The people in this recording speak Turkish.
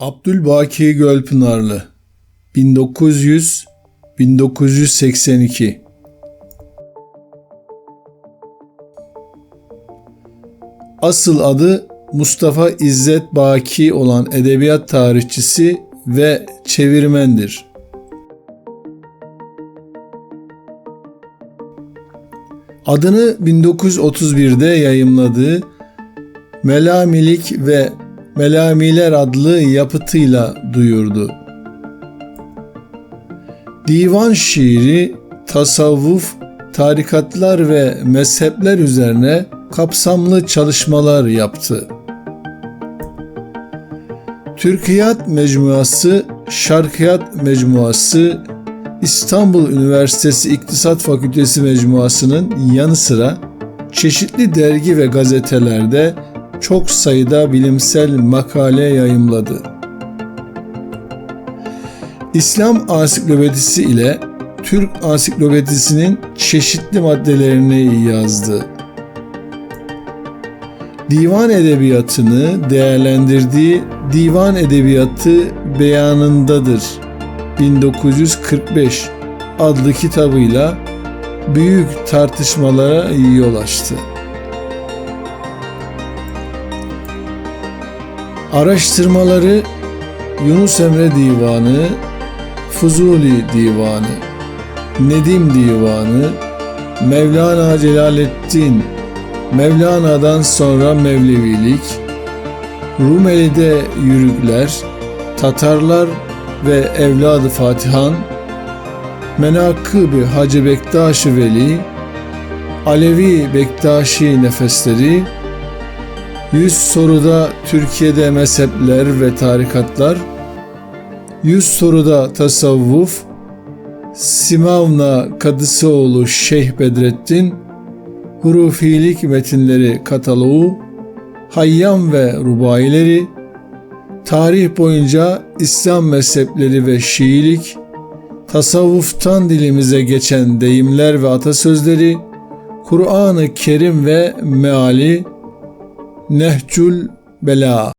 Abdülbaki Gölpınarlı 1900 1982 Asıl adı Mustafa İzzet Baki olan edebiyat tarihçisi ve çevirmendir. Adını 1931'de yayımladığı Melamilik ve Melamiler adlı yapıtıyla duyurdu. Divan şiiri, tasavvuf, tarikatlar ve mezhepler üzerine kapsamlı çalışmalar yaptı. Türkiyat Mecmuası, Şarkiyat Mecmuası, İstanbul Üniversitesi İktisat Fakültesi Mecmuası'nın yanı sıra çeşitli dergi ve gazetelerde çok sayıda bilimsel makale yayımladı. İslam Ansiklopedisi ile Türk Ansiklopedisinin çeşitli maddelerini yazdı. Divan edebiyatını değerlendirdiği Divan Edebiyatı Beyanındadır 1945 adlı kitabıyla büyük tartışmalara yol açtı. Araştırmaları Yunus Emre Divanı, Fuzuli Divanı, Nedim Divanı, Mevlana Celaleddin, Mevlana'dan sonra Mevlevilik, Rumeli'de Yürükler, Tatarlar ve Evladı Fatihan, Menakıb-ı Hacı Bektaş-ı Veli, Alevi Bektaşi Nefesleri, Yüz soruda Türkiye'de mezhepler ve tarikatlar, Yüz soruda tasavvuf, Simavna Kadısıoğlu Şeyh Bedrettin, Hurufilik metinleri kataloğu, Hayyam ve Rubaileri, tarih boyunca İslam mezhepleri ve Şiilik, tasavvuftan dilimize geçen deyimler ve atasözleri, Kur'an-ı Kerim ve meali, نهج البلاء.